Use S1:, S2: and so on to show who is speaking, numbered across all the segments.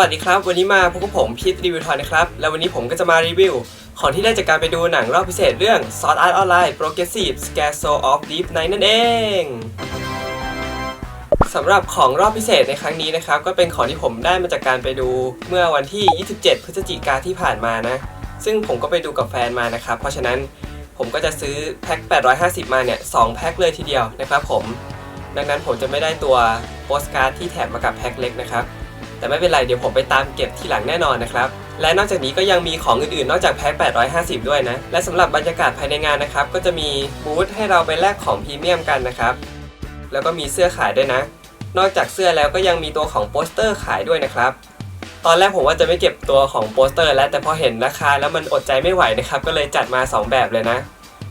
S1: สวัสดีครับ วันนี้มาพบกับผมพีทรีวิวทอยนะครับ แล้ววันนี้ผมก็จะมารีวิว ของที่ได้จากการไปดูหนังรอบพิเศษเรื่อง Sword Art Online Progressive Scare Soul of Deep Night นั่นเองสำหรับของรอบพิเศษในครั้งนี้นะครับ ก็เป็นของที่ผมได้มาจากการไปดูเมื่อวันที่ 27 พฤศจิกาที่ผ่านมานะ ซึ่งผมก็ไปดูกับแฟนมานะครับ เพราะฉะนั้นผมก็จะซื้อแพ็ค 850 มาเนี่ย2แพ็คเลยทีเดียวนะครับผม ดังนั้นผมจะไม่ได้ตัวโปสการ์ดที่แถมมากับแพ็คเล็กนะครับ แต่ไม่เป็นไรเดี๋ยวผมไปตามเก็บทีหลังแน่นอนนะครับและนอกจากนี้ก็ยังมีของอื่นๆ นอกจากแพ็ค850 ด้วยนะ และสำหรับบรรยากาศภายในงานนะครับ ก็จะมีบูธให้เราไปแลกของพรีเมียมกันนะครับ แล้วก็มีเสื้อขายด้วยนะ นอกจากเสื้อแล้วก็ยังมีตัวของโปสเตอร์ขายด้วยนะครับ ตอนแรกผมว่าจะไม่เก็บตัวของโปสเตอร์ แล้วแต่พอเห็นราคาแล้วมันอดใจไม่ไหวนะครับ ก็เลยจัดมา 2 แบบเลยนะ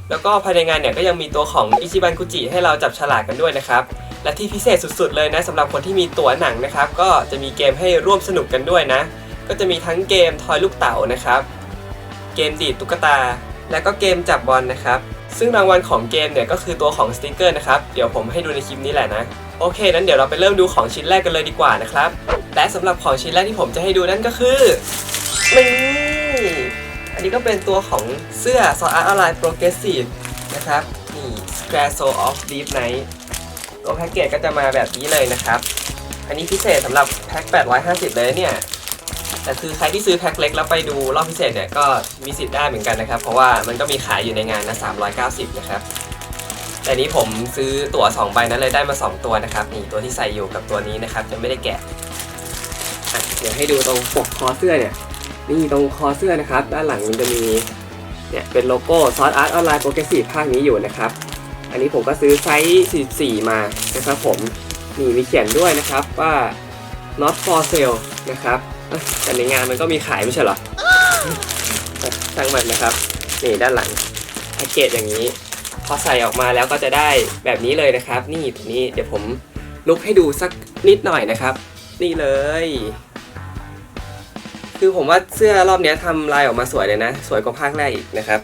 S1: แล้วก็ภายในงานเนี่ยก็ยังมีตัวของอิชิบันคุจิให้เราจับฉลากกันด้วยนะครับ และที่พิเศษสุด ๆ เลยนะสำหรับคนที่มีตั๋วหนังนะครับ ก็จะมีเกมให้ร่วมสนุกกันด้วยนะ ก็จะมีทั้งเกมทอยลูกเต๋านะครับ เกมดีดตุ๊กตา และก็เกมจับบอลนะครับ ซึ่งรางวัลของเกมเนี่ยก็คือตัวของสติกเกอร์นะครับ เดี๋ยวผมให้ดูในคลิปนี้แหละนะ โอเค นั้นเดี๋ยวเราไปเริ่มดูของชิ้นแรกกันเลยดีกว่านะครับ และสำหรับของชิ้นแรกที่ผมจะให้ดูนั่นก็คือนี่อันนี้ก็เป็นตัวของเสื้อ Sword Art Online Progressive นะครับนี่ Square Soul of Deep Night ตัวแพ็กเกจก็จะมาแบบนี้เลยนะครับ อันนี้พิเศษสำหรับแพ็ค850 เลยเนี่ย แต่คือใครที่ซื้อแพ็คเล็กแล้วไปดูรอบพิเศษเนี่ยก็มีสิทธิ์ได้เหมือนกันนะครับ เพราะว่ามันก็มีขายอยู่ในงานนะ390 นะครับ แต่นี้ผมซื้อตั๋ว2ใบนั้นเลยได้มา 2 ตัวนะครับนี่ตัวที่ใส่อยู่กับตัวนี้นะครับจะไม่ได้แกะเดี๋ยวให้ดูตรงปกคอเสื้อเนี่ยนี่ตรงคอเสื้อนะครับ ด้านหลังมันจะมีเนี่ยเป็นโลโก้ Sword Art Online Progressive ภาคนี้อยู่นะครับ อันนี้ผมก็ซื้อไซส์44 มานะครับผมนี่มีเขียนด้วยนะครับว่า not for sale นะครับแต่ในงานมันก็มีขายไม่ใช่เหรอช่างมันนะครับนี่ด้านหลังแพ็กเกจอย่างนี้ พอใส่ออกมาแล้วก็จะได้แบบนี้เลยนะครับ นี่ตัวนี้เดี๋ยวผมลุกให้ดูสักนิดหน่อยนะครับ นี่เลย คือผมว่าเสื้อรอบเนี้ยทำลายออกมาสวยเลยนะ สวยกว่าภาคแรกอีกนะครับ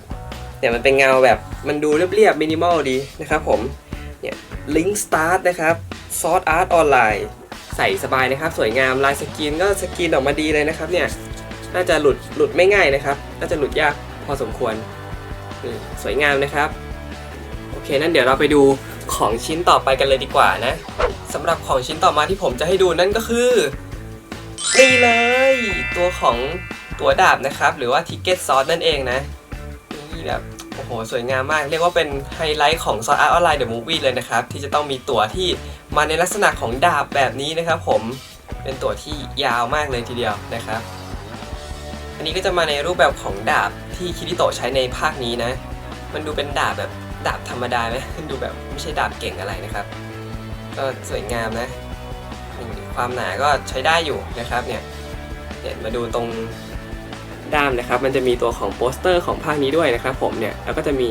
S1: เนี่ยมันเป็นเงาแบบ มันดูเรียบๆมินิมอลดีนะครับผม เนี่ยลิงก์สตาร์ทนะครับซอ r อาร์ตออนไลน์ใส่สบายนะครับ สวยงามลายสกรีนก็สกรีนออกมาดีเลยนะครับเนี่ยน่าจะหลุดหลุดไม่ง่ายนะครับ น่าจะหลุดยากพอสมควรสวยงามนะครับ โอเคนั่นเดี๋ยวเราไปดูของชิ้นต่อไปกันเลยดีกว่านะสำหรับของชิ้นต่อมาที่ผมจะให้ดูนั่นก็คือนี่เลย ตัวของตัวดาบนะครับ หรือว่าทิกเก็ตซอสนั่นเองนะนี่แบบ โหสวยงามมาก เรียกว่าเป็นไฮไลท์ของ Sword Art Online The Movie เลยนะครับ ที่จะต้องมีตั๋วที่มาในลักษณะของดาบแบบนี้นะครับผมเป็นตั๋วที่ยาวมากเลยทีเดียวนะครับ อันนี้ก็จะมาในรูปแบบของดาบที่คิริโตะใช้ในภาคนี้นะ มันดูเป็นดาบแบบดาบธรรมดาไหมดูแบบไม่ใช่ดาบเก่งอะไรนะครับ ก็สวยงามนะ ความหนาก็ใช้ได้อยู่นะครับเนี่ยเนี่ยมาดูตรง ด้ามนะครับ มันจะมีตัวของโปสเตอร์ของภาคนี้ด้วยนะครับ ผมเนี่ยแล้วก็จะมี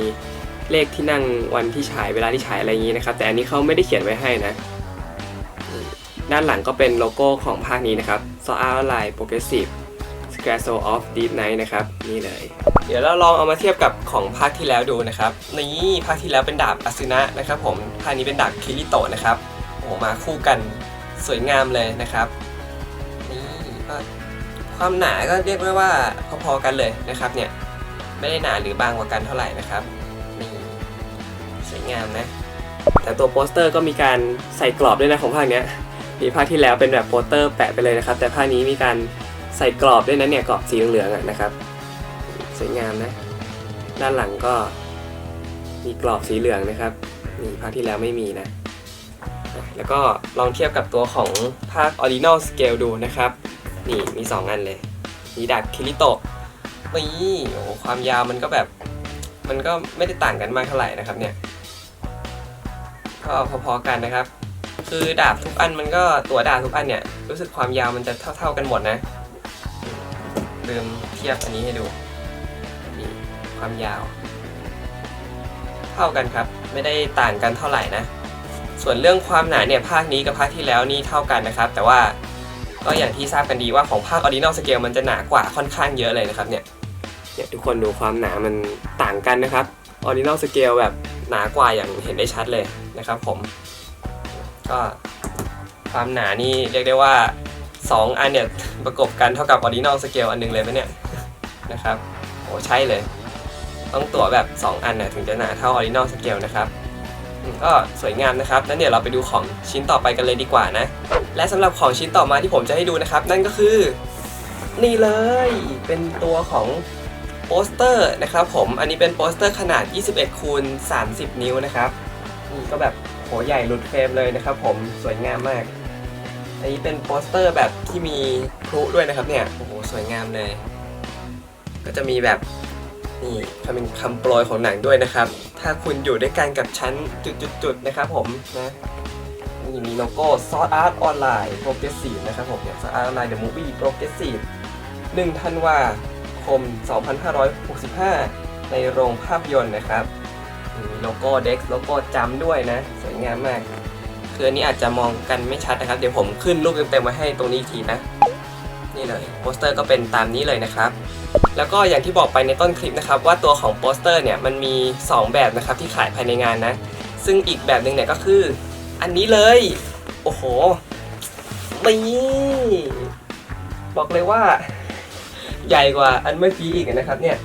S1: เลขที่นั่งวันที่ฉายเวลาที่ฉายอะไรอย่างนี้นะครับ แต่อันนี้เขาไม่ได้เขียนไว้ให้นะ ด้านหลังก็เป็นโลโก้ของภาคนี้นะครับ s o Art l i n e Progressive Square So of Deep Night นะครับนี่เลย เดี๋ยวเราลองเอามาเทียบกับของภาคที่แล้วดูนะครับนี่ภาคที่แล้วเป็นดาบอสุนะนะครับ ผมภาคนี้เป็นดาบคิริโตะนะครับโอ้มาคู่กันสวยงามเลยนะครับนี่ก็ ความหนาก็เรียกได้ว่าพอๆกันเลยนะครับเนี่ยไม่ได้หนาหรือบางกว่ากันเท่าไหร่นะครับนี่สวยงามนะแต่ตัวโปสเตอร์ก็มีการใส่กรอบด้วยนะของภาคเนี้ยมีภาคที่แล้วเป็นแบบโปสเตอร์แปะไปเลยนะครับ แต่ภาคนี้มีการใส่กรอบด้วยนะเนี่ยกรอบสีเหลืองๆอะนะครับสวยงามนะ ด้านหลังก็มีกรอบสีเหลืองนะครับนี่ภาคที่แล้วไม่มีนะ แล้วก็ลองเทียบกับตัวของภาค Original Scale ดูนะครับ นี่มี2อันเลย มีดาบคิริโตะนี่โอ้ความยาวมันก็แบบ มันก็ไม่ได้ต่างกันมากเท่าไหร่นะครับเนี่ย ก็พอๆกันนะครับ คือดาบทุกอันมันก็ตัวดาบทุกอันเนี่ยรู้สึกความยาวมันจะเท่า ๆกันหมดนะลืมเทียบอันนี้ให้ดูนี่ความยาว เท่ากันครับ ไม่ได้ต่างกันเท่าไหร่นะ ส่วนเรื่องความหนาเนี่ยภาคนี้กับภาคที่แล้วนี่เท่ากันนะครับ แต่ว่า ก็อย่างที่ทราบกันดีว่าของภาค Original Scale มันจะหนากว่าค่อนข้างเยอะเลยนะครับเนี่ยเนี่ยทุกคนดูความหนามันต่างกันนะครับ Original Scale แบบหนากว่าอย่างเห็นได้ชัดเลยนะครับผม ก็ความหนานี่เรียกได้ว่า 2 อันเนี่ยประกบกันเท่ากับออริจินอลสเกลอันหนึงเลยไหมเนี่ยนะครับโอ้ใช่เลย ต้องตั๋วแบบ 2 อันเนี่ยถึงจะหนาเท่าออริจินอลสเกลนะครับ ก็สวยงามนะครับแล้วเดี๋ยวเราไปดูของชิ้นต่อไปกันเลยดีกว่านะ และสำหรับของชิ้นต่อมาที่ผมจะให้ดูนะครับ นั่นก็คือนี่เลยเป็นตัวของโปสเตอร์นะครับผมอันนี้เป็นโปสเตอร์ขนาด 21คูณ30 นิ้วนะครับนี่ก็แบบโหใหญ่หลุดเฟรมเลยนะครับ ผมสวยงามมาก อันนี้เป็นโปสเตอร์แบบที่มีพลุด้วยนะครับเนี่ยโอ้โหสวยงามเลย ก็จะมีแบบนี่คำเป็นคำโปรยของหนังด้วยนะครับ ถ้าคุณอยู่ด้วยกันกับฉันจุดๆๆนะครับผมนะนี่มีโลโก้ Sword Art Online Progressive นะครับผมเนี่ย Sword Art Online The Movie Progressive 1ธันวาคม 2565 ในโรงภาพยนตร์นะครับมีโลโก้ Dex โลโก้จำด้วยนะ สวยงามมาก คืออันนี้อาจจะมองกันไม่ชัดนะครับ เดี๋ยวผมขึ้นรูปเต็มๆไว้ให้ตรงนี้ทีนะ นี่เลยโปสเตอร์ก็เป็นตามนี้เลยนะครับ แล้วก็อย่างที่บอกไปในต้นคลิปนะครับว่าตัวของโปสเตอร์เนี่ยมันมี 2 แบบนะครับที่ขายภายในงานนะ ซึ่งอีกแบบหนึ่งเนี่ยก็คืออันนี้เลย โอ้โหนี่บอกเลยว่า ใหญ่กว่าอันเมื่อกี้อีกนะครับเนี่ย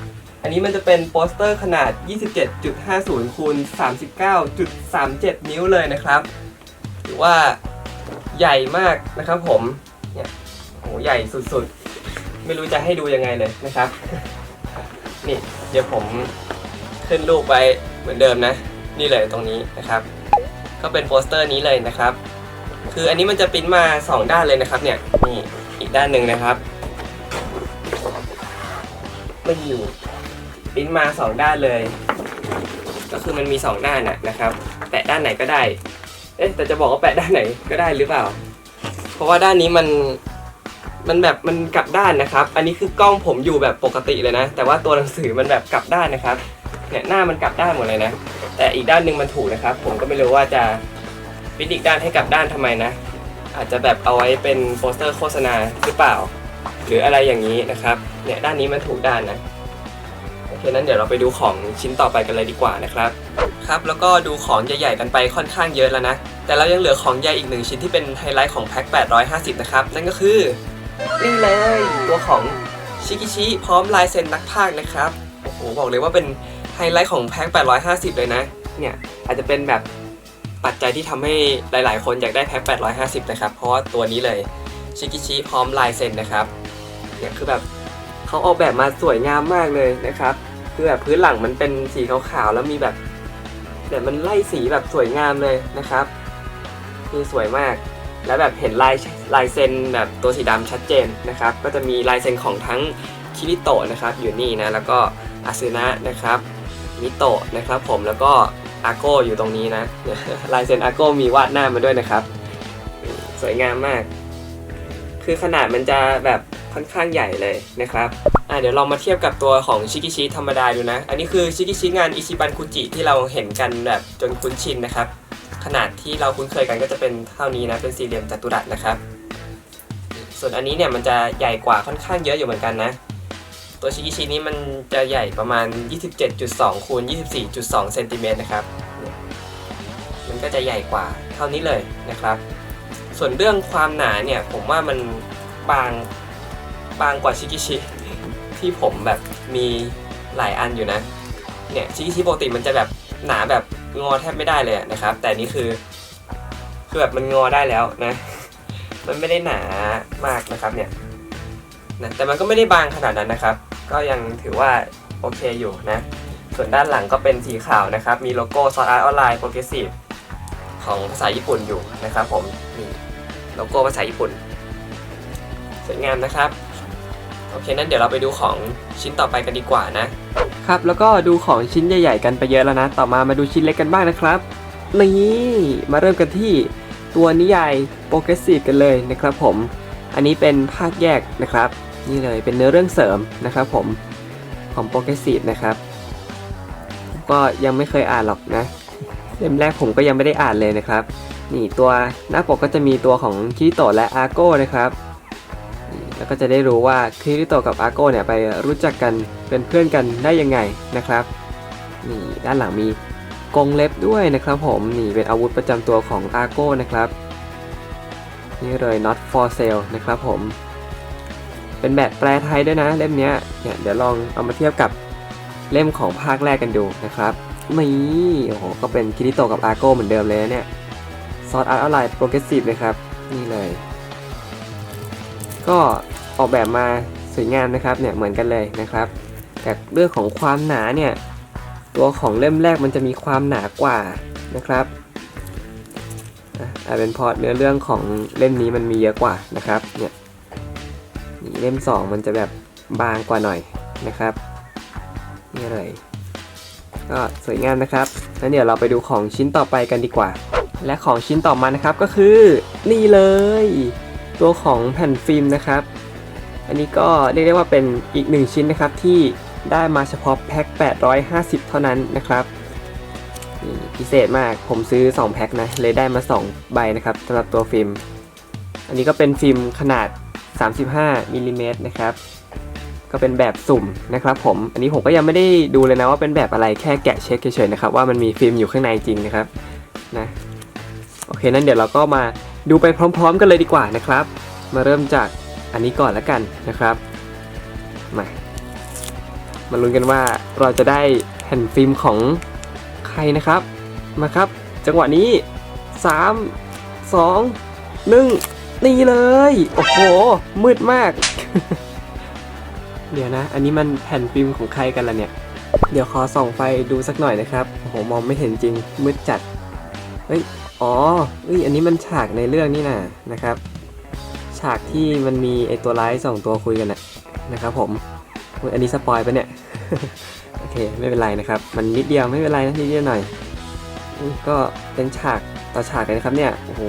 S1: อันนี้มันจะเป็นโปสเตอร์ขนาด 27.50คูณ39.37 นิ้วเลยนะครับถือว่าใหญ่มากนะครับผมเนี่ยโหใหญ่สุดๆ ไม่รู้จะให้ดูยังไงเลยนะครับ นี่เดี๋ยวผมขึ้นรูปไว้เหมือนเดิมนะ นี่เลยตรงนี้นะครับ ก็เป็นโปสเตอร์นี้เลยนะครับ คืออันนี้มันจะปริ้นมา 2 ด้านเลยนะครับ เนี่ยนี่อีกด้านหนึ่งนะครับไม่อยู่ปริ้นมา 2 ด้านเลย ก็คือมันมี 2 ด้านนะนะครับ แปะด้านไหนก็ได้ เอ๊ะแต่จะบอกว่าแปะด้านไหนก็ได้หรือเปล่า เพราะว่าด้านนี้มัน มันแบบมันกลับด้านนะครับ อันนี้คือกล้องผมอยู่แบบปกติเลยนะ แต่ว่าตัวหนังสือมันแบบกลับด้านนะครับ เนี่ยหน้ามันกลับด้านหมดเลยนะ แต่อีกด้านหนึ่งมันถูกนะครับ ผมก็ไม่รู้ว่าจะปิดอีกด้านให้กลับด้านทำไมนะ อาจจะแบบเอาไว้เป็นโปสเตอร์โฆษณาหรือเปล่า หรืออะไรอย่างนี้นะครับ เนี่ยด้านนี้มันถูกด้านนะโอเคนั้นเดี๋ยวเราไปดูของชิ้นต่อไปกันเลยดีกว่านะครับครับแล้วก็ดูของใหญ่ๆกันไปค่อนข้างเยอะแล้วนะ แต่เรายังเหลือของใหญ่อีกหนึ่งชิ้นที่เป็นไฮไลท์ของแพ็ค850 นะครับ นั่นก็คือ นี่เลยตัวของชิกิชิพร้อมลายเซ็นนักพากนะครับ โอ้โห บอกเลยว่าเป็นไฮไลท์ของแพ็ค850 เลยนะ เนี่ย อาจจะเป็นแบบปัจจัยที่ทำให้หลาย ๆ คนอยากได้แพ็ค850 นะครับ เพราะว่าตัวนี้เลยชิกิชิพร้อมลายเซ็นนะครับ เนี่ยคือแบบเขาออกแบบมาสวยงามมากเลยนะครับ คือแบบพื้นหลังมันเป็นสีขาวๆแล้วมีแบบแบบมันไล่สีแบบสวยงามเลยนะครับ คือสวยมาก แล้วแบบเห็นลายลายเซ็นแบบตัวสีดำชัดเจนนะครับ ก็จะมีลายเซ็นของทั้งคิริโตะนะครับอยู่นี่นะแล้วก็อาซึนะนะครับมิโตะนะครับผมแล้วก็อาโก้อยู่ตรงนี้นะลายเซ็นอาโก้มีวาดหน้ามาด้วยนะครับ สวยงามมาก คือขนาดมันจะแบบค่อนข้างใหญ่เลยนะครับอะเดี๋ยวลองมาเทียบกับตัวของชิกิชิธรรมดาดูนะ อันนี้คือชิกิชิงานอิชิบันคุจิที่เราเห็นกันแบบจนคุ้นชินนะครับ ขนาดที่เราคุ้นเคยกันก็จะเป็นเท่านี้นะเป็นสี่เหลี่ยมจัตุรัสนะครับ ส่วนอันนี้เนี่ยมันจะใหญ่กว่าค่อนข้างเยอะอยู่เหมือนกันนะ ตัวชิกิชินี้มันจะใหญ่ประมาณ 27.2คูณ24.2เซนติเมตรนะครับมันก็จะใหญ่กว่าเท่านี้เลยนะครับ ส่วนเรื่องความหนาเนี่ยผมว่ามันบางบางกว่าชิกิชิที่ผมแบบมีหลายอันอยู่นะเนี่ยชิกิชิปกติมันจะแบบหนาแบบ งอแทบไม่ได้เลยนะครับ แต่นี่คือคือแบบมันงอได้แล้วนะ มันไม่ได้หนามากนะครับเนี่ยนะแต่มันก็ไม่ได้บางขนาดนั้นนะครับ ก็ยังถือว่าโอเคอยู่นะ ส่วนด้านหลังก็เป็นสีขาวนะครับ มีโลโก้ซอสอาร์ตออนไลน์โปรเกรสซีฟของภาษาญี่ปุ่นอยู่นะครับ ผมนี่โลโก้ภาษาญี่ปุ่นสวยงามนะครับ โอเคนั้นเดี๋ยวเราไปดูของชิ้นต่อไปกันดีกว่านะ ครับ แล้วก็ดูของชิ้นใหญ่ๆกันไปเยอะแล้วนะ ต่อมามาดูชิ้นเล็กกันบ้างนะครับ นี่มาเริ่มกันที่ตัวนิยายโปรเกรสซีฟกันเลยนะครับผม อันนี้เป็นภาคแยกนะครับ นี่เลยเป็นเนื้อเรื่องเสริมนะครับผมของโปรเกรสซีฟนะครับ ก็ยังไม่เคยอ่านหรอกนะ เล่มแรกผมก็ยังไม่ได้อ่านเลยนะครับ นี่ตัวหน้าปกก็จะมีตัวของคิโตะและอาโก้นะครับ แล้วก็จะได้รู้ว่าคิริโตกับอาโก้เนี่ยไปรู้จักกันเป็นเพื่อนกันได้ยังไงนะครับนี่ด้านหลังมีกงเล็บด้วยนะครับผมนี่เป็นอาวุธประจำตัวของอาโก้นะครับนี่เลย not for sale นะครับผม เป็นแบบแปลไทยด้วยนะเล่มนี้เนี่ยเดี๋ยวลองเอามาเทียบกับเล่มของภาคแรกกันดูนะครับนี่โอ้โหก็เป็นคิริโตกับอาโก้เหมือนเดิมเลยนะเนี่ยซอสอาร์ตออนไลน์โปรเกรสซีฟเลยครับ นี่เลย ก็ออกแบบมาสวยงามนะครับเนี่ยเหมือนกันเลยนะครับ แต่เรื่องของความหนาเนี่ยตัวของเล่มแรกมันจะมีความหนากว่านะครับอาเป็นเพราะเนื้อเรื่องของเล่มนี้มันมีเยอะกว่านะครับเนี่ยนี่เล่ม 2 มันจะแบบบางกว่าหน่อยนะครับนี่เลยก็สวยงามนะครับแล้วเดี๋ยวเราไปดูของชิ้นต่อไปกันดีกว่า และของชิ้นต่อมานะครับก็คือนี่เลย ตัวของแผ่นฟิล์มนะครับ อันนี้ก็เรียกได้ว่าเป็นอีกหนึ่งชิ้นนะครับที่ได้มาเฉพาะแพ็ค 850 เท่านั้นนะครับพิเศษมากผมซื้อ 2 แพ็คนะ เลยได้มา 2 ใบนะครับสำหรับตัวฟิล์ม อันนี้ก็เป็นฟิล์มขนาด 35มิลลิเมตรนะครับ ก็เป็นแบบสุ่มนะครับผม อันนี้ผมก็ยังไม่ได้ดูเลยนะว่าเป็นแบบอะไรแค่แกะเช็คเฉยๆนะครับว่ามันมีฟิล์มอยู่ข้างในจริงนะครับนะ โอเคนั้นเดี๋ยวเราก็มา ดูไปพร้อมๆ กันเลยดีกว่านะครับ มาเริ่มจากอันนี้ก่อนแล้วกันนะครับ มา มาลุ้นกันว่าเราจะได้แผ่นฟิล์มของใครนะครับ มาครับ จังหวะนี้ 3 2 1 นี่เลย โอ้โห มืดมาก เดี๋ยวนะ อันนี้มันแผ่นฟิล์มของใครกันล่ะเนี่ย เดี๋ยวขอส่องไฟดูสักหน่อยนะครับ โอ้โห มองไม่เห็นจริง มืดจัด เฮ้ย อ๋อเอ้ยอันนี้มันฉากในเรื่องนี่นะนะครับ ฉากที่มันมีไอตัวร้ายสองตัวคุยกันนะนะครับผมอันนี้สปอยไปเนี่ยโอเคไม่เป็นไรนะครับ มันนิดเดียวไม่เป็นไรนะนิดเดียวหน่อยอก็เป็นฉากต่อฉากเลยนะครับเนี่ยโอ้โห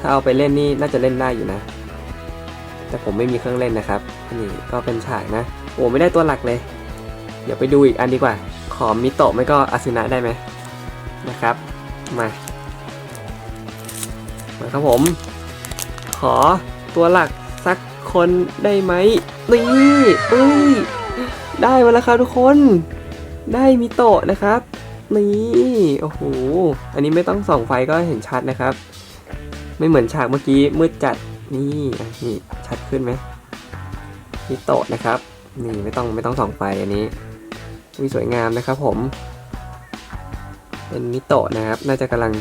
S1: ถ้าเอาไปเล่นนี่น่าจะเล่นได้อยู่นะ แต่ผมไม่มีเครื่องเล่นนะครับนนี้ก็เป็นฉากนะโอ้ไม่ได้ตัวหลักเลย เดี๋ยวไปดูอีกอันดีกว่า ขอมิโตะไม่ก็อาซึนะได้ไหมนะครับ มา มาครับผม ขอตัวหลักสักคนได้ไหมนี่อุ้ยได้มาแล้วครับทุกคน ได้มิโตะนะครับนี่โอ้โหอันนี้ไม่ต้องส่องไฟก็เห็นชัดนะครับ ไม่เหมือนฉากเมื่อกี้มืดจัดนี่นี่ชัดขึ้นไหมมิโตะนะครับ นี่ไม่ต้องไม่ต้องส่องไฟอันนี้วิสวยงามนะครับผม เป็นมิโตะนะครับ น่าจะกำลัง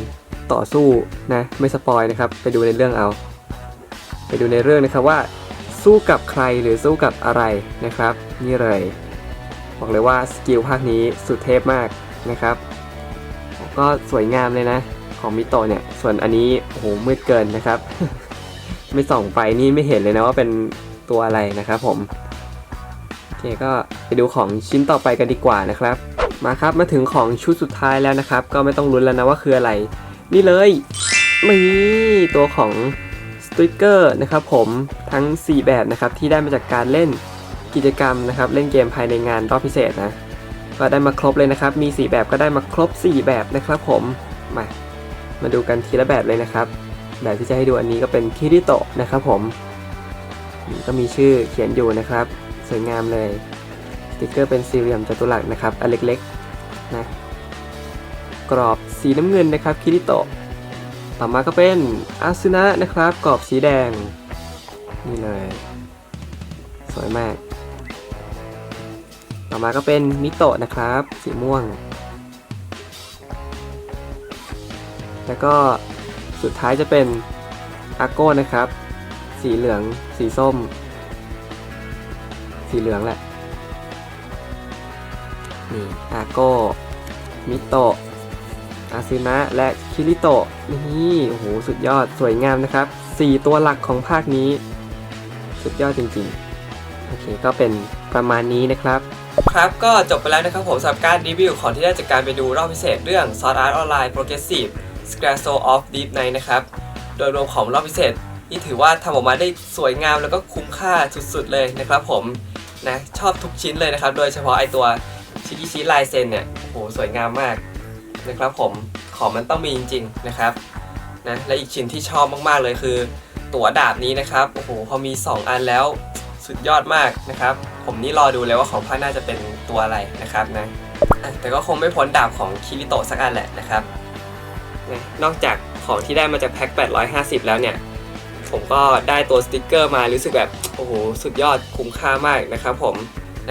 S1: ต่อสู้นะไม่สปอยนะครับไปดูในเรื่องเอา ไปดูในเรื่องนะครับว่าสู้กับใครหรือสู้กับอะไรนะครับ นี่เลยบอกเลยว่าสกิลภาคนี้สุดเทพมากนะครับ ก็สวยงามเลยนะของมิโตะเนี่ย ส่วนอันนี้โอ้โหมืดเกินนะครับ ไม่ส่องไฟนี่ไม่เห็นเลยนะว่าเป็นตัวอะไรนะครับผมโอเคก็ไปดูของชิ้นต่อไปกันดีกว่านะครับ มาครับมาถึงของชุดสุดท้ายแล้วนะครับ ก็ไม่ต้องลุ้นแล้วนะว่าคืออะไร นี่เลยนี่ตัวของสติกเกอร์นะครับผมทั้ง 4 แบบนะครับที่ได้มาจากการเล่นกิจกรรมนะครับ เล่นเกมภายในงานรอบพิเศษนะก็ได้มาครบเลยนะครับ มี 4 แบบก็ได้มาครบ 4 แบบนะครับผมมามาดูกันทีละแบบเลยนะครับ แบบที่จะให้ดูอันนี้ก็เป็นคิริโตะนะครับผมก็มีชื่อเขียนอยู่นะครับ สวยงามเลยสติกเกอร์เป็นสี่เหลี่ยมจัตุรัสนะครับอันเล็กๆนะกรอบ สีน้ำเงินนะครับคิริโตะต่อมาก็เป็นอาซึนะนะครับกรอบสีแดง นี่เลย สวยมาก ต่อมาก็เป็นมิโตะนะครับ สีม่วง แล้วก็สุดท้ายจะเป็นอาโก้นะครับ สีเหลืองสีส้ม สีเหลืองแหละนี่อาโก้มิโตะ อาซึนะและคิริโตะนี่โอ้โหสุดยอดสวยงามนะครับ 4 ตัวหลักของภาคนี้ สุดยอดจริงๆ โอเค ก็เป็นประมาณนี้นะครับครับก็จบไปแล้วนะครับผมสำหรับการรีวิวของที่ได้จากการไปดูรอบพิเศษเรื่อง Sword Art Online Progressive Square Soul of Deep Night นะครับ โดยรวมของรอบพิเศษนี่ถือว่าทำออกมาได้สวยงามแล้วก็คุ้มค่าสุดๆเลยนะครับผมนะชอบทุกชิ้นเลยนะครับ โดยเฉพาะไอตัวชิกิชิลายเซนเนี่ยโอ้โหสวยงามมาก นะครับผมของมันต้องมีจริง ๆนะครับนะและอีกชิ้นที่ชอบมากๆเลยคือ ตั๋วดาบนี้นะครับโอ้โหพอมี 2 อันแล้วสุดยอดมากนะครับ ผมนี่รอดูเลยว่าของภาคหน้าจะเป็นตัวอะไรนะครับนะแต่ก็คงไม่พ้นดาบของคิริโตะสักอันแหละนะครับนะนอกจากของที่ได้มาจากแพ็ค 850 แล้วเนี่ย ผมก็ได้ตัวสติกเกอร์มารู้สึกแบบ โอ้โห สุดยอดคุ้มค่ามากนะครับผม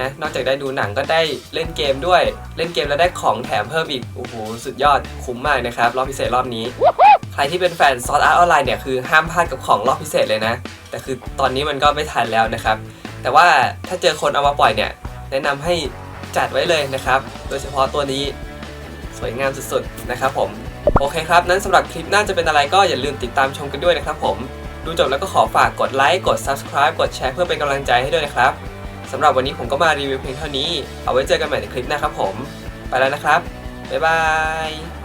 S1: นะนอกจากได้ดูหนังก็ได้เล่นเกมด้วย เล่นเกมแล้วได้ของแถมเพิ่มอีกโอ้โหสุดยอดคุ้มมากนะครับรอบพิเศษรอบนี้ ใครที่เป็นแฟนซอสอาร์ตออนไลน์เนี่ยคือห้ามพลาดกับของรอบพิเศษเลยนะ แต่คือตอนนี้มันก็ไม่ทันแล้วนะครับ แต่ว่าถ้าเจอคนเอามาปล่อยเนี่ยแนะนำให้จัดไว้เลยนะครับ โดยเฉพาะตัวนี้สวยงามสุดๆนะครับผมโอเคครับ นั้นสำหรับคลิปหน้าจะเป็นอะไรก็อย่าลืมติดตามชมกันด้วยนะครับผม ดูจบแล้วก็ขอฝากกดไลค์ กด subscribe กดแชร์เพื่อเป็นกำลังใจให้ด้วยนะครับ สำหรับวันนี้ผมก็มารีวิวเพียงเท่านี้ เอาไว้เจอกันใหม่ในคลิปหน้าครับผม ไปแล้วนะครับ บ๊ายบาย